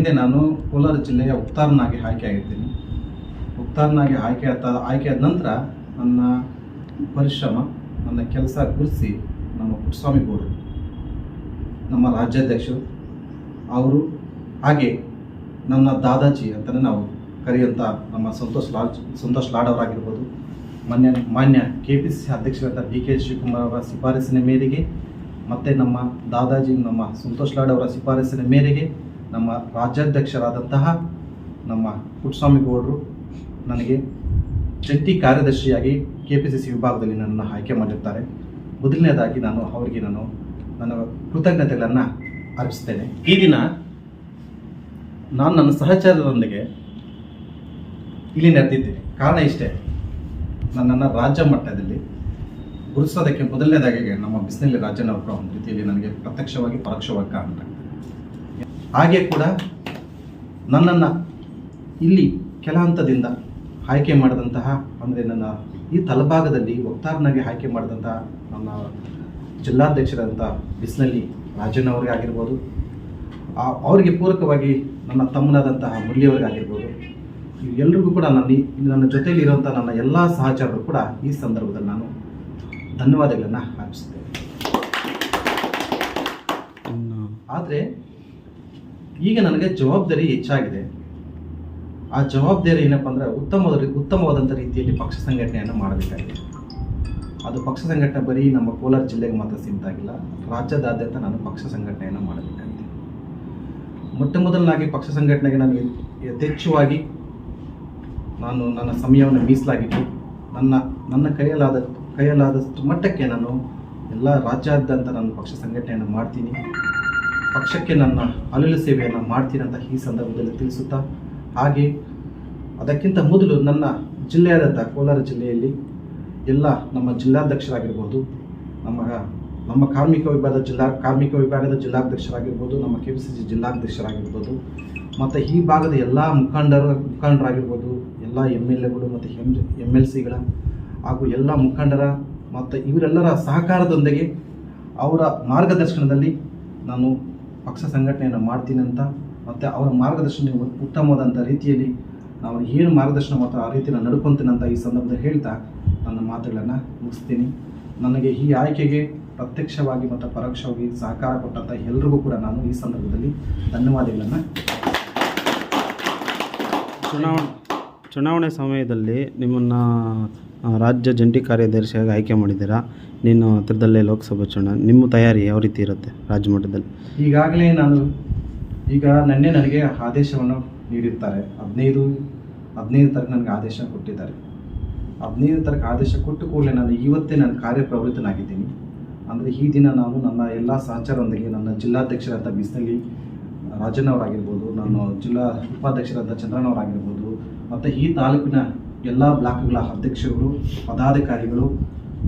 ಹಿಂದೆ ನಾನು ಕೋಲಾರ ಜಿಲ್ಲೆಯ ಉಕ್ತಾರನಾಗಿ ಆಯ್ಕೆಯಾಗಿದ್ದೀನಿ ಉಕ್ತಾರನಾಗಿ ಆಯ್ಕೆ ಆದ ಆಯ್ಕೆಯಾದ ನಂತರ ನನ್ನ ಪರಿಶ್ರಮ, ನನ್ನ ಕೆಲಸ ಗುರುತಿಸಿ ನಮ್ಮ ಪುಟ್ಟಸ್ವಾಮಿ ಗೌಡರು, ನಮ್ಮ ರಾಜ್ಯಾಧ್ಯಕ್ಷರು, ಅವರು ಹಾಗೆ ನನ್ನ ದಾದಾಜಿ ಅಂತಲೇ ನಾವು ಕರೆಯುವಂಥ ನಮ್ಮ ಸಂತೋಷ್ ಲಾಡ್ ಸಂತೋಷ್ ಲಾಡ್ ಅವರಾಗಿರ್ಬೋದು, ಮಾನ್ಯ ಮಾನ್ಯ ಕೆ ಪಿ ಸಿ ಅಧ್ಯಕ್ಷರಾದ ಡಿ ಕೆ ಶಿವಕುಮಾರ್ ಅವರ ಶಿಫಾರಸಿನ ಮೇರೆಗೆ, ಮತ್ತು ನಮ್ಮ ದಾದಾಜಿ, ನಮ್ಮ ಸಂತೋಷ್ ಲಾಡ್ ಅವರ ಶಿಫಾರಸಿನ ಮೇರೆಗೆ ನಮ್ಮ ರಾಜ್ಯಾಧ್ಯಕ್ಷರಾದಂತಹ ನಮ್ಮ ಪುಟ್ಟಸ್ವಾಮಿ ಗೌಡರು ನನಗೆ ಜಂಟಿ ಕಾರ್ಯದರ್ಶಿಯಾಗಿ ಕೆ ಪಿ ಸಿ ಸಿ ವಿಭಾಗದಲ್ಲಿ ನನ್ನನ್ನು ಆಯ್ಕೆ ಮಾಡಿರ್ತಾರೆ. ಮೊದಲನೇದಾಗಿ ನಾನು ಅವರಿಗೆ ನಾನು ನನ್ನ ಕೃತಜ್ಞತೆಗಳನ್ನು ಅರ್ಪಿಸ್ತೇನೆ. ಈ ದಿನ ನಾನು ನನ್ನ ಸಹಚರರೊಂದಿಗೆ ಇಲ್ಲಿ ನೆರೆದಿದ್ದೇನೆ ಕಾರಣ ಇಷ್ಟೇ, ನನ್ನನ್ನು ರಾಜ್ಯ ಮಟ್ಟದಲ್ಲಿ ಗುರುತಿಸೋದಕ್ಕೆ ಮೊದಲನೇದಾಗಿ ನಮ್ಮ ಬಿಸಿನಲ್ಲಿ ರಾಜ್ಯ ನೌಕರ ಒಂದು ರೀತಿಯಲ್ಲಿ ನನಗೆ ಪ್ರತ್ಯಕ್ಷವಾಗಿ ಪರೋಕ್ಷವಾಗಿ ಕಾರಣ ಹಾಗೆ ಕೂಡ ನನ್ನನ್ನು ಇಲ್ಲಿ ಕೆಲ ಹಂತದಿಂದ ಆಯ್ಕೆ ಮಾಡಿದಂತಹ ಅಂದರೆ ನನ್ನ ಈ ತಲಭಾಗದಲ್ಲಿ ವಕ್ತಾರನಾಗಿ ಆಯ್ಕೆ ಮಾಡಿದಂತಹ ನನ್ನ ಜಿಲ್ಲಾಧ್ಯಕ್ಷರಾದಂಥ ಬಿಸ್ನಲ್ಲಿ ರಾಜನವ್ರಿಗೆ ಆಗಿರ್ಬೋದು ಅವರಿಗೆ ಪೂರಕವಾಗಿ ನನ್ನ ತಮ್ಮನಾದಂತಹ ಮುರಳಿಯವ್ರಿಗೆ ಆಗಿರ್ಬೋದು ಎಲ್ರಿಗೂ ಕೂಡ ನನ್ನ ನನ್ನ ಜೊತೆಯಲ್ಲಿ ಇರುವಂಥ ನನ್ನ ಎಲ್ಲ ಸಹಚರರು ಕೂಡ ಈ ಸಂದರ್ಭದಲ್ಲಿ ನಾನು ಧನ್ಯವಾದಗಳನ್ನು ಅರ್ಪಿಸ್ತೇನೆ ಆದರೆ ಈಗ ನನಗೆ ಜವಾಬ್ದಾರಿ ಹೆಚ್ಚಾಗಿದೆ. ಆ ಜವಾಬ್ದಾರಿ ಏನಪ್ಪ ಅಂದರೆ ಉತ್ತಮವಾದ ಉತ್ತಮವಾದಂಥ ರೀತಿಯಲ್ಲಿ ಪಕ್ಷ ಸಂಘಟನೆಯನ್ನು ಮಾಡಬೇಕಾಗಿದೆ. ಅದು ಪಕ್ಷ ಸಂಘಟನೆ ಬರೀ ನಮ್ಮ ಕೋಲಾರ ಜಿಲ್ಲೆಗೆ ಮಾತ್ರ ಸೀಮಿತ ಆಗಿಲ್ಲ, ರಾಜ್ಯದಾದ್ಯಂತ ನಾನು ಪಕ್ಷ ಸಂಘಟನೆಯನ್ನು ಮಾಡಬೇಕಾಗಿದೆ. ಮೊಟ್ಟ ಮೊದಲನಾಗಿ ಪಕ್ಷ ಸಂಘಟನೆಗೆ ನಾನು ಯಥೇಚ್ಛವಾಗಿ ನಾನು ನನ್ನ ಸಮಯವನ್ನು ಮೀಸಲಾಗಿಟ್ಟು ನನ್ನ ನನ್ನ ಕೈಯಲ್ಲಾದ ಕೈಯಲ್ಲಾದಷ್ಟು ಮಟ್ಟಕ್ಕೆ ನಾನು ಎಲ್ಲ ರಾಜ್ಯಾದ್ಯಂತ ನಾನು ಪಕ್ಷ ಸಂಘಟನೆಯನ್ನು ಮಾಡ್ತೀನಿ. ಪಕ್ಷಕ್ಕೆ ನನ್ನ ಅಲಲು ಸೇವೆಯನ್ನು ಮಾಡ್ತೀನಿ ಅಂತ ಈ ಸಂದರ್ಭದಲ್ಲಿ ತಿಳಿಸುತ್ತಾ, ಹಾಗೆ ಅದಕ್ಕಿಂತ ಮೊದಲು ನನ್ನ ಜಿಲ್ಲೆಯಾದಂಥ ಕೋಲಾರ ಜಿಲ್ಲೆಯಲ್ಲಿ ಎಲ್ಲ ನಮ್ಮ ಜಿಲ್ಲಾಧ್ಯಕ್ಷರಾಗಿರ್ಬೋದು, ನಮ್ಮ ನಮ್ಮ ಕಾರ್ಮಿಕ ವಿಭಾಗದ ಜಿಲ್ಲಾ, ಕಾರ್ಮಿಕ ವಿಭಾಗದ ಜಿಲ್ಲಾಧ್ಯಕ್ಷರಾಗಿರ್ಬೋದು, ನಮ್ಮ ಕೆ ಪಿ ಸಿ ಸಿ ಜಿಲ್ಲಾಧ್ಯಕ್ಷರಾಗಿರ್ಬೋದು, ಮತ್ತು ಈ ಭಾಗದ ಎಲ್ಲ ಮುಖಂಡರು, ಮುಖಂಡರಾಗಿರ್ಬೋದು, ಎಲ್ಲ ಎಂ ಎಲ್ ಎಗಳು ಮತ್ತು ಎಂ ಎಂ ಎಲ್ ಸಿಗಳ ಹಾಗೂ ಎಲ್ಲ ಮುಖಂಡರ ಮತ್ತು ಇವರೆಲ್ಲರ ಸಹಕಾರದೊಂದಿಗೆ ಅವರ ಮಾರ್ಗದರ್ಶನದಲ್ಲಿ ನಾನು ಪಕ್ಷ ಸಂಘಟನೆಯನ್ನು ಮಾಡ್ತೀನಿ ಅಂತ ಮತ್ತು ಅವರ ಮಾರ್ಗದರ್ಶನ ಉತ್ತಮವಾದಂಥ ರೀತಿಯಲ್ಲಿ ನಾವು ಏನು ಮಾರ್ಗದರ್ಶನ ಮಾಡ್ತಾರೆ ಆ ರೀತಿ ನಾನು ನಡ್ಕೊತೀನಿ ಅಂತ ಈ ಸಂದರ್ಭದಲ್ಲಿ ಹೇಳ್ತಾ ನನ್ನ ಮಾತುಗಳನ್ನು ಮುಗಿಸ್ತೀನಿ. ನನಗೆ ಈ ಆಯ್ಕೆಗೆ ಪ್ರತ್ಯಕ್ಷವಾಗಿ ಮತ್ತು ಪರೋಕ್ಷವಾಗಿ ಸಹಕಾರ ಕೊಟ್ಟಂಥ ಎಲ್ರಿಗೂ ಕೂಡ ನಾನು ಈ ಸಂದರ್ಭದಲ್ಲಿ ಧನ್ಯವಾದಗಳನ್ನು ಚುನಾವಣೆ ಚುನಾವಣೆ ಸಮಯದಲ್ಲಿ ನಿಮ್ಮನ್ನು ರಾಜ್ಯ ಜಂಟಿ ಕಾರ್ಯದರ್ಶಿಯಾಗಿ ಆಯ್ಕೆ ಮಾಡಿದ್ದೀರಾ? ನಿನ್ನ ಹತ್ರದಲ್ಲೇ ಲೋಕಸಭಾ ಚುನಾವಣೆ, ನಿಮ್ಮ ತಯಾರಿ ಯಾವ ರೀತಿ ಇರುತ್ತೆ ರಾಜ್ಯ ಮಟ್ಟದಲ್ಲಿ ಈಗಾಗಲೇ ನಾನು, ಈಗ ನಿನ್ನೆ ನನಗೆ ಆದೇಶವನ್ನು ನೀಡಿರ್ತಾರೆ. ಹದಿನೈದು ಹದಿನೈದು ತಾರೀಕು ನನಗೆ ಆದೇಶ ಕೊಟ್ಟಿದ್ದಾರೆ. ಹದಿನೈದು ತಾರೀಕು ಆದೇಶ ಕೊಟ್ಟು ಕೂಡಲೇ ನಾನು ಇವತ್ತೇ ನಾನು ಕಾರ್ಯಪ್ರವೃತ್ತನಾಗಿದ್ದೀನಿ. ಅಂದರೆ ಈ ದಿನ ನಾನು ನನ್ನ ಎಲ್ಲ ಸಹಚರರೊಂದಿಗೆ ನನ್ನ ಜಿಲ್ಲಾಧ್ಯಕ್ಷರಾದ ಬಿಸಿನಲ್ಲಿ ರಾಜನವರಾಗಿರ್ಬೋದು ನಾನು ಜಿಲ್ಲಾ ಉಪಾಧ್ಯಕ್ಷರಾದ ಚಂದ್ರನವರಾಗಿರ್ಬೋದು ಮತ್ತು ಈ ತಾಲೂಕಿನ ಎಲ್ಲ ಬ್ಲಾಕ್ಗಳ ಅಧ್ಯಕ್ಷರುಗಳು, ಪದಾಧಿಕಾರಿಗಳು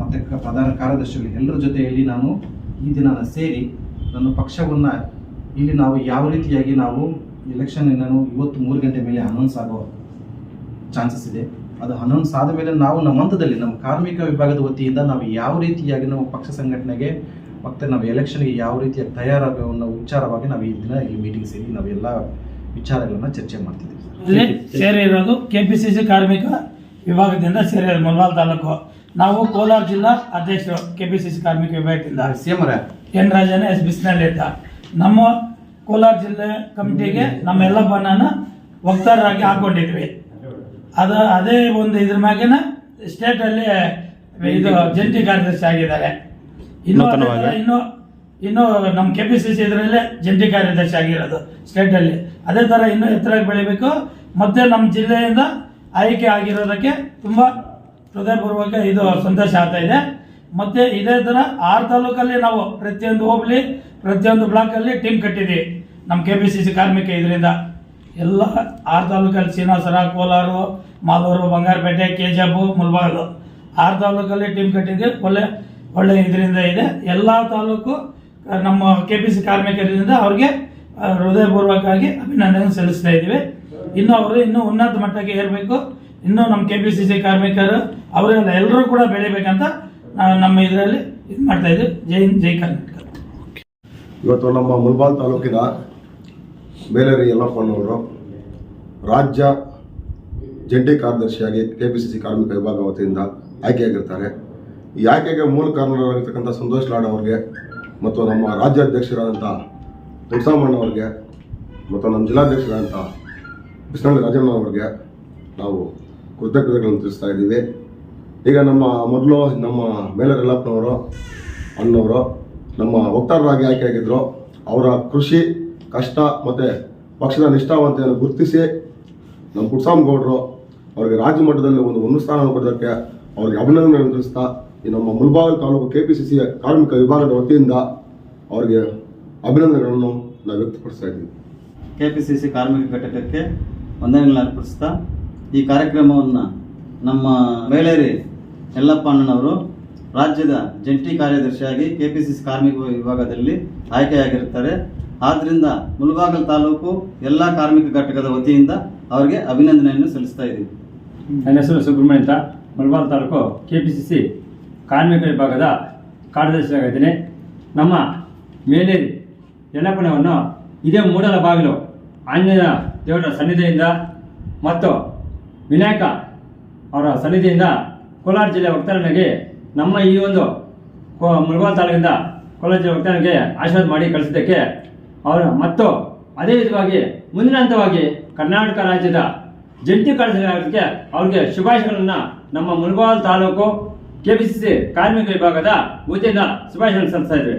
ಮತ್ತು ಪ್ರಧಾನ ಕಾರ್ಯದರ್ಶಿಗಳು ಎಲ್ಲರ ಜೊತೆಯಲ್ಲಿ ನಾನು ಈ ದಿನ ಸೇರಿ ನನ್ನ ಪಕ್ಷವನ್ನು ಇಲ್ಲಿ ನಾವು ಯಾವ ರೀತಿಯಾಗಿ ನಾವು ಎಲೆಕ್ಷನ್ ನಾನು ಇವತ್ತು ಮೂರು ಗಂಟೆ ಮೇಲೆ ಅನೌನ್ಸ್ ಆಗೋ ಚಾನ್ಸಸ್ ಇದೆ. ಅದು ಅನೌನ್ಸ್ ಆದ ಮೇಲೆ ನಾವು ನಮ್ಮ ಹಂತದಲ್ಲಿ ನಮ್ಮ ಕಾರ್ಮಿಕ ವಿಭಾಗದ ವತಿಯಿಂದ ನಾವು ಯಾವ ರೀತಿಯಾಗಿ ನಾವು ಪಕ್ಷ ಸಂಘಟನೆಗೆ ಮತ್ತು ನಾವು ಎಲೆಕ್ಷನ್ಗೆ ಯಾವ ರೀತಿಯಾಗಿ ತಯಾರಾಗೋ ಅನ್ನೋ ವಿಚಾರವಾಗಿ ನಾವು ಈ ದಿನ ಈ ಮೀಟಿಂಗ್ ಸೇರಿ ನಾವೆಲ್ಲ ವಿಚಾರಗಳನ್ನು ಚರ್ಚೆ ಮಾಡ್ತಿದ್ದೀವಿ ಪಿ ಸಿ ಸಿ ಕಾರ್ಮಿಕ ವಿಭಾಗದಿಂದ ಸೇರಿರೋದು ಮಲ್ವಾಲ್ ತಾಲೂಕು. ನಾವು ಕೋಲಾರ ಜಿಲ್ಲಾ ಅಧ್ಯಕ್ಷರು ಕೆ ಪಿ ಸಿ ಸಿ ಕಾರ್ಮಿಕ ವಿಭಾಗದಿಂದ ಎನ್ ರಾಜನ ಎಸ್ ಬಿಸ್ನಳ್ಳಿ ಇದ್ದ ನಮ್ಮ ಕೋಲಾರ ಜಿಲ್ಲೆ ಕಮಿಟಿಗೆ ನಮ್ಮ ಎಲ್ಲ ಬಣ್ಣನ ವಕ್ತಾರರಾಗಿ ಹಾಕೊಂಡಿದ್ವಿ. ಅದು ಅದೇ ಒಂದು ಇದ್ರ ಸ್ಟೇಟ್ ಸ್ಟೇಟಲ್ಲಿ ಇದು ಜಂಟಿ ಕಾರ್ಯದರ್ಶಿ ಆಗಿದ್ದಾರೆ. ಇನ್ನು ಇನ್ನು ಇನ್ನು ನಮ್ಮ ಕೆ ಪಿ ಸಿ ಸಿ ಇದರಲ್ಲೇ ಜಂಟಿ ಕಾರ್ಯದರ್ಶಿ ಆಗಿರೋದು ಸ್ಟೇಟಲ್ಲಿ ಅದೇ ಥರ ಇನ್ನೂ ಎತ್ತರಾಗಿ ಬೆಳಿಬೇಕು. ಮತ್ತೆ ನಮ್ಮ ಜಿಲ್ಲೆಯಿಂದ ಆಯ್ಕೆ ಆಗಿರೋದಕ್ಕೆ ತುಂಬ ಹೃದಯಪೂರ್ವಕ ಇದು ಸಂತೋಷ ಆಗ್ತಾ ಇದೆ. ಮತ್ತೆ ಇದೇ ಥರ ಆರು ತಾಲೂಕಲ್ಲಿ ನಾವು ಪ್ರತಿಯೊಂದು ಹೋಬಳಿ, ಪ್ರತಿಯೊಂದು ಬ್ಲಾಕಲ್ಲಿ ಟೀಮ್ ಕಟ್ಟಿದ್ವಿ ನಮ್ಮ ಕೆ ಪಿ ಸಿ ಸಿ ಕಾರ್ಮಿಕ ಇದರಿಂದ. ಎಲ್ಲ ಆರು ತಾಲೂಕಲ್ಲಿ ಶ್ರೀನಿವಾಸರ ಕೋಲಾರು ಮಾಲೂರು ಬಂಗಾರಪೇಟೆ ಕೆ ಜಿ ಮುಲ್ಬಾಗಲು. ಆರು ತಾಲೂಕಲ್ಲಿ ಟೀಮ್ ಕಟ್ಟಿದ್ವಿ ಒಳ್ಳೆ ಒಳ್ಳೆ ಇದರಿಂದ ಇದೆ. ಎಲ್ಲ ತಾಲೂಕು ನಮ್ಮ ಕೆ ಪಿ ಸಿ ಕಾರ್ಮಿಕರಿಂದ ಅವ್ರಿಗೆ ಹೃದಯಪೂರ್ವಕವಾಗಿ ಅಭಿನಂದನೆ ಸಲ್ಲಿಸ್ತಾ ಇದ್ದೀವಿ. ಇನ್ನು ಅವರು ಇನ್ನೂ ಉನ್ನತ ಮಟ್ಟಕ್ಕೆ ಏರಬೇಕು. ಇನ್ನೂ ನಮ್ಮ ಕೆ ಪಿ ಸಿ ಸಿ ಕಾರ್ಮಿಕರು ಅವರೆಲ್ಲ ಎಲ್ಲರೂ ಕೂಡ ಬೆಳಿಬೇಕಂತ ನಮ್ಮ ಇದರಲ್ಲಿ ಇದು ಮಾಡ್ತಾ ಇದ್ದೀವಿ. ಜೈ ಜೈ ಕರ್ನಾಟಕ. ಇವತ್ತು ನಮ್ಮ ಮುಲ್ಬಾಲ್ ತಾಲೂಕಿನ ಬೇಲೇರಿ ಯಲ್ಲಪ್ಪನವರು ರಾಜ್ಯ ಜಂಟಿ ಕಾರ್ಯದರ್ಶಿಯಾಗಿ ಕೆ ಪಿ ಸಿ ಸಿ ಕಾರ್ಮಿಕ ವಿಭಾಗ ವತಿಯಿಂದ ಆಯ್ಕೆಯಾಗಿರ್ತಾರೆ. ಈ ಆಯ್ಕೆಗೆ ಮೂಲ ಕಾರಣರಾಗಿರ್ತಕ್ಕಂಥ ಸಂತೋಷ್ ಲಾಡ್ ಅವರಿಗೆ ಮತ್ತು ನಮ್ಮ ರಾಜ್ಯಾಧ್ಯಕ್ಷರಾದಂಥ ತುಳಸಾಮಣ್ಣ ಅವರಿಗೆ ಮತ್ತು ನಮ್ಮ ಜಿಲ್ಲಾಧ್ಯಕ್ಷರಾದಂಥ ಬಿಸ್ನಳ್ಳಿ ರಾಜಣ್ಣ ಅವರಿಗೆ ನಾವು ಕೃತಜ್ಞತೆಗಳನ್ನು ತಿಳಿಸ್ತಾ ಇದ್ದೀವಿ. ಈಗ ನಮ್ಮ ಮೊದಲು ನಮ್ಮ ಮೇಲರ್ ಯಲ್ಲಪ್ಪನವರು ಅಣ್ಣವರು, ನಮ್ಮ ವಕ್ತಾರರಾಗಿ ಆಯ್ಕೆಯಾಗಿದ್ದರು ಅವರ ಕೃಷಿ ಕಷ್ಟ ಮತ್ತು ಪಕ್ಷದ ನಿಷ್ಠಾವಂತೆಯನ್ನು ಗುರುತಿಸಿ ನಮ್ಮ ಪುಟ್ಸಾಮಗೌಡರು ಅವರಿಗೆ ರಾಜ್ಯ ಮಟ್ಟದಲ್ಲಿ ಒಂದು ಒಂದು ಸ್ಥಾನವನ್ನು ಕೊಡೋದಕ್ಕೆ ಅವರಿಗೆ ಅಭಿನಂದನೆಗಳನ್ನು ತಿಳಿಸ್ತಾ ನಮ್ಮ Mulbagal taluk K P C C ಕಾರ್ಮಿಕ ವಿಭಾಗದ ವತಿಯಿಂದ ಅವರಿಗೆ ಅಭಿನಂದನೆಗಳನ್ನು ನಾವು ವ್ಯಕ್ತಪಡಿಸ್ತಾ ಇದ್ದೀವಿ. ಕೆ ಪಿ ಸಿ ಸಿ ಕಾರ್ಮಿಕ ಘಟಕಕ್ಕೆ ವಂದನೆಗಳನ್ನು ಅರ್ಪಿಸ್ತಾ ಈ ಕಾರ್ಯಕ್ರಮವನ್ನು ನಮ್ಮ ಮಹಿಳೆಯರಿ ಯಲ್ಲಪ್ಪ ಅಣ್ಣನವರು ರಾಜ್ಯದ ಜಂಟಿ ಕಾರ್ಯದರ್ಶಿಯಾಗಿ ಕೆ ಪಿ ಸಿ ಸಿ ಕಾರ್ಮಿಕ ವಿಭಾಗದಲ್ಲಿ ಆಯ್ಕೆಯಾಗಿರುತ್ತಾರೆ. ಆದ್ದರಿಂದ ಮುಲ್ಬಾಗಲ್ ತಾಲೂಕು ಎಲ್ಲ ಕಾರ್ಮಿಕ ಘಟಕದ ವತಿಯಿಂದ ಅವರಿಗೆ ಅಭಿನಂದನೆಯನ್ನು ಸಲ್ಲಿಸ್ತಾ ಇದ್ದೀವಿ. ನನ್ನ ಹೆಸರು ಸುಬ್ರಹ್ಮಣ್ಯ ಅಂತ. Malabar taluk K P C C ಕಾರ್ಮಿಕ ವಿಭಾಗದ ಕಾರ್ಯದರ್ಶಿಯಾಗಿದ್ದೇನೆ ನಮ್ಮ ಮೇಲೇರಿ ಯಲ್ಲಪ್ಪನವನ್ನು ಇದೇ ಮೂಡಲ ಬಾಗಿಲು ಆಂಜನೇಯ ದೇವರ ಸನ್ನಿಧಿಯಿಂದ ಮತ್ತು ವಿನಾಯಕ ಅವರ ಸನ್ನಿಧಿಯಿಂದ ಕೋಲಾರ ಜಿಲ್ಲೆ ವಕ್ತಾರನಿಗೆ ನಮ್ಮ ಈ ಒಂದು ಕೋ- ಮುಳಬಾಲ್ ತಾಲೂಕಿಂದ ಕೋಲಾರ ಜಿಲ್ಲೆ ವಕ್ತಾರನಿಗೆ ಆಶೀರ್ವಾದ ಮಾಡಿ ಕಳಿಸಿದ್ದಕ್ಕೆ ಅವರು ಮತ್ತು ಅದೇ ವಿಧವಾಗಿ ಮುಂದಿನ ಹಂತವಾಗಿ ಕರ್ನಾಟಕ ರಾಜ್ಯದ ಜಂಟಿ ಕಾರ್ಯದರ್ಶಿಗಳಿಗೆ ಅವ್ರಿಗೆ ಶುಭಾಶಯಗಳನ್ನು ನಮ್ಮ ಮುಳಬಾಲ್ ತಾಲೂಕು ಕೆಪಿಸಿಸಿ ಕಾರ್ಮಿಕ ವಿಭಾಗದ ವತಿಯಿಂದ ಸುಭಾಷ್ ಸಲ್ಲಿಸ್ತಾ ಇದ್ವಿ.